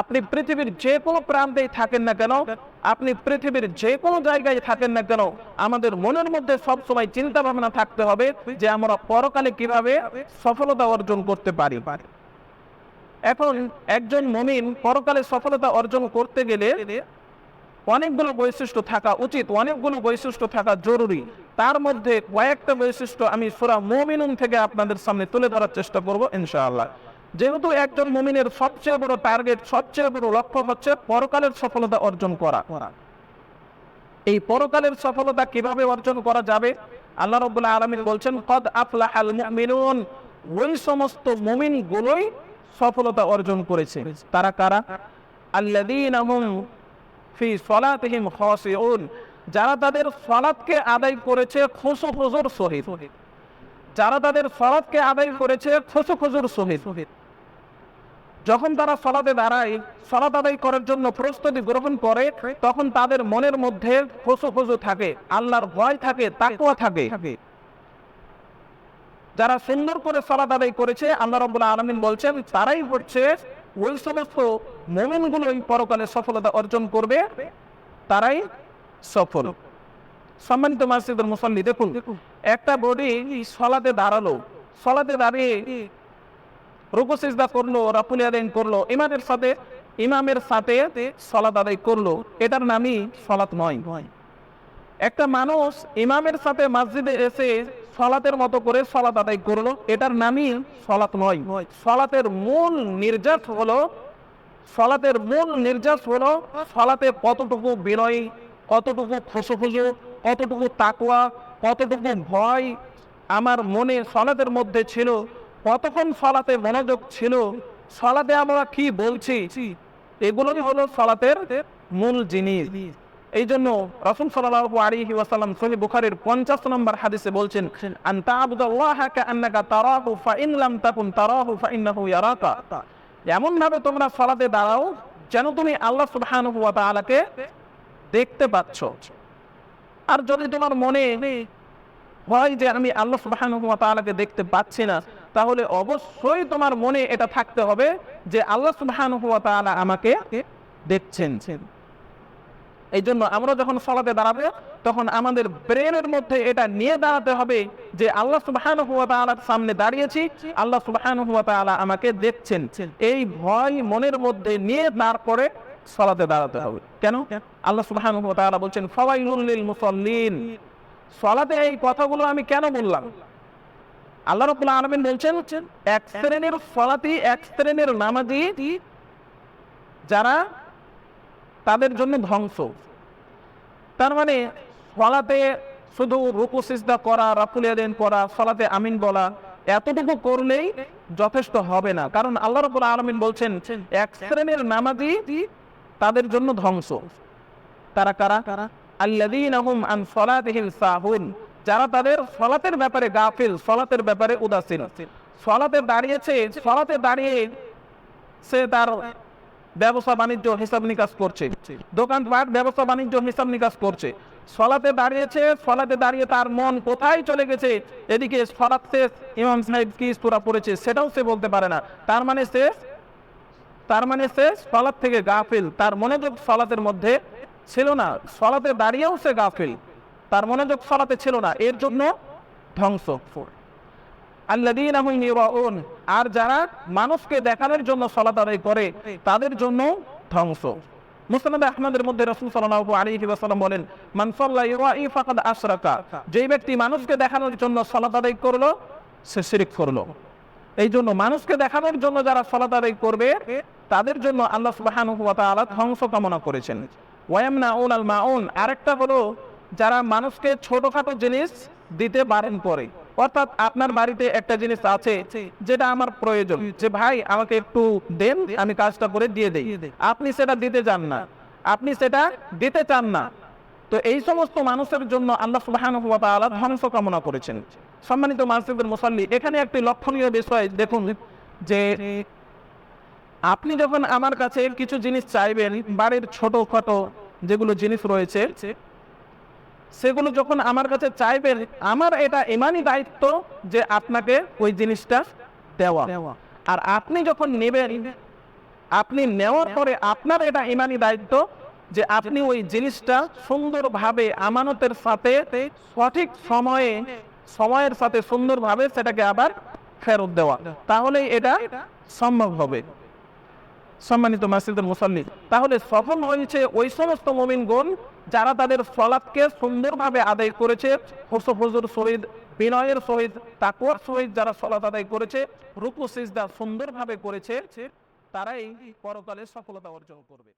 আপনি পৃথিবীর যে কোনো প্রান্তেই থাকেন না কেন, আপনি পৃথিবীর যে কোনো জায়গায় থাকেন না কেন, আমাদের মনের মধ্যে সবসময় চিন্তা ভাবনা থাকতে হবে যে আমরা পরকালে কীভাবে সফলতা অর্জন করতে পারি। এখন একজন মমিন পরকালে সফলতা অর্জন করতে গেলে অনেকগুলো বৈশিষ্ট্য থাকা উচিত, অনেকগুলো বৈশিষ্ট্য থাকা জরুরি। তার মধ্যে কয়েকটা বৈশিষ্ট্য আমি সুরা মমিনুন থেকে আপনাদের সামনে তুলে ধরার চেষ্টা করব ইনশাআল্লাহ। যেহেতু একজন মমিনের সবচেয়ে বড় টার্গেট, সবচেয়ে বড় লক্ষ্য হচ্ছে পরকালের সফলতা অর্জন করা। এই পরকালের সফলতা কীভাবে অর্জন করা যাবে? আল্লাহ রব্বুল্লাহ আলমিন বলছেন, কদ আফলাহাল মুমিনুন ওই সমস্ত মুমিন গুলোই সফলতা অর্জন করেছে। তারা কারা? আল্লাযীনা হুম ফি সলাতিহিম খাশিউন। যারা তাদের সালাতকে আদায় করেছে খুশু খুজুর সহিত। যারা তাদের সালাতকে আদায় করেছে খুশু খুজুর সহিত। যখন তারা সলাতে দাঁড়ায় সলাত আদায় করার জন্য প্রস্তুতি গ্রহণ করে তখন তাদের মনের মধ্যে খুশু খুশু থাকে আল্লাহর ভয় থাকে তাকুয়া থাকে। যারা সুন্দর করে সলাত আদায় করেছে আল্লাহ রব্বুল আলমিন বলছেন তারাই হচ্ছে ওই সমস্ত মোমেনগুলো এই পরকালে সফলতা অর্জন করবে তারাই সফল। সম্মানিত মাসজিদের মুসল্লি দেখুন। একটা বডি সলাতে দাঁড়াল। সলাতে দাঁড়িয়ে রুকু সিজদা করল আদায় করল। ইমামের সাথে ইমামের সাথে সলাত আদায় করল। এটার নামই সলাত নয়। একটা মানুষ ইমামের সাথে মসজিদে এসে সলাতের মতো করে সলাত আদায় করল, এটার নামই সলাত নয়। সলাতের মূল নির্যাস হলো, সলাতের মূল নির্যাস হলো সলাতে কতটুকু বিনয়, কতটুকু খুশু খুশু কতটুকু তাকুয়া কতটুকু ভয় আমার মনে সলাতের মধ্যে ছিল কতক্ষণ সলাতে মনোযোগ ছিল? সলাতে আমরা কি বলছি? এগুলোই হলো সলাতের মূল জিনিস। এই জন্য রসুল সাল্লাল্লাহু আলাইহি ওয়াসাল্লাম সহিহ বুখারীর 50 নম্বর হাদিসে বলছেন, আন তা'বুদাল্লাহা কাআন্নাকা তারাহু ফাইন লাম তাকুন তারাহু ফাইন্নাহু ইয়ারাকা। এমন ভাবে তোমরা সালাতে দাঁড়াও যেন তুমি আল্লাহ সুবহানাহু ওয়া তাআলাকে দেখতে পাচ্ছ। আর যদি তোমার মনে হয় যে আমি আল্লাহ সুবহানাহু ওয়া তাআলাকে দেখতে পাচ্ছি না তাহলে অবশ্যই তোমার মনে এটা থাকতে হবে যে আল্লাহ সুবহানাহু ওয়া তাআলা আমাকে দেখছেন এই জন্য আমরা যখন সলাতে দাঁড়াবে, তখন আমাদের ব্রেনের মধ্যে এটা নিয়ে দাঁড়াতে হবে যে আল্লাহ সুবহানাহু ওয়া তাআলার সামনে দাঁড়িয়েছি, আল্লাহ সুবহানাহু ওয়া তাআলা আমাকে দেখছেন এই ভয় মনের মধ্যে নিয়ে তারপরে সলাতে দাঁড়াতে হবে। কেন? আল্লাহ সুবহানাহু ওয়া তাআলা বলছেন লিল মুসাল্লিন। সলাতে এই কথাগুলো আমি কেন বললাম? আল্লাহ রাব্বুল আলামিন বলছেন এক শ্রেণির সলাতি এক শ্রেণির নামাজি যারা তাদের জন্য ধ্বংস। তার মানে সলাতে শুধু রুকু সিজদা করা রাফুল ইয়াদিন করা সলাতে আমিন বলা এতটুকু করলেই যথেষ্ট হবে না। কারণ আল্লাহ রাব্বুল আলামিন বলছেন এক শ্রেণির নামাজি তাদের জন্য ধ্বংস। তারা কারা? আল্লাযীনা হুম আন সাহুন। যারা তাদের সলাতের ব্যাপারে গাফিল সলাতের ব্যাপারে উদাসীন। সলাতে দাঁড়িয়েছে সলাতে দাঁড়িয়ে সে তার ব্যবসা বাণিজ্য হিসাব নিকাশ করছে। দোকানপাট ব্যবসা বাণিজ্য হিসাব নিকাশ করছে। সলাতে দাঁড়িয়েছে সলাতে দাঁড়িয়ে তার মন কোথায় চলে গেছে? এদিকে সলাত শেষ ইমাম সাহেব কি সুরা পড়েছে সেটাও সে বলতে পারে না। তার মানে সে তার মানে সে সলাত থেকে গাফিল। তার মনোযোগ সলাতের মধ্যে ছিল না। সলাতে দাঁড়িয়েও সে গাফিল। তার মনোযোগ সলাতে ছিল না। এর জন্য ধ্বংস। ইউরাউন আর যারা মানুষকে দেখানোর জন্য সালাত করে, তাদের জন্য ধ্বংস। মুসনাদ আহমদের মধ্যে রাসূল সাল্লাল্লাহু আলাইহি ওয়াসাল্লাম বলেন, মান সাল্লা ইউরাই ফাকাদ আশরাকা। যেই ব্যক্তি মানুষকে দেখানোর জন্য সালাত আদায় করল, সে শিরক করল। এই জন্য মানুষকে দেখানোর জন্য যারা সালাত আদায় করবে, তাদের জন্য আল্লাহ সুবহানাহু ওয়া ধ্বংস কামনা করেছেন। ওয়ায়ামনাউন আল মাউন, আরেকটা হলো যারা মানুষকে ছোটখাটো জিনিস দিতে পারেন পরে। অর্থাৎ আপনার বাড়িতে একটা জিনিস আছে যেটা আমার প্রয়োজন। যে ভাই আমাকে একটু দেন আমি কাজটা করে দিয়ে দেই। আপনি সেটা দিতে চান না। আপনি সেটা দিতে চান না। তো এই সমস্ত মানুষের জন্য আল্লাহ সুবহানাহু ওয়া ধ্বংস কামনা করেছেন। সম্মানিত মাসজিদের মুসল্লি এখানে একটি লক্ষণীয় বিষয় দেখুন যে আপনি যখন আমার কাছে কিছু জিনিস চাইবেন বাড়ির ছোটখাটো যেগুলো জিনিস রয়েছে সেগুলো যখন আমার কাছে চাইবেন আমার এটা ইমানই দায়িত্ব যে আপনাকে ওই জিনিসটা দেওয়া। আর আপনি যখন নেবেন আপনি নেওয়ার পরে আপনার এটা ইমানি দায়িত্ব যে আপনি ওই জিনিসটা সুন্দরভাবে আমানতের সাথে সঠিক সময়ে সময়ের সাথে সুন্দরভাবে সেটাকে আবার ফেরত দেওয়া। তাহলে এটা সম্ভব হবে। সম্মানিত মাসিদুল মুসল্লি তাহলে সফল হয়েছে ওই সমস্ত মমিনগণ যারা তাদের সলাৎকে সুন্দরভাবে আদায় করেছে, হোসফ হুজুর শহীদ, বিনয়ের সহিত তাকুয়ার সহিত যারা সলাৎ আদায় করেছে, রুকু সিজদা সুন্দরভাবে করেছে, তারাই পরকালে সফলতা অর্জন করবে।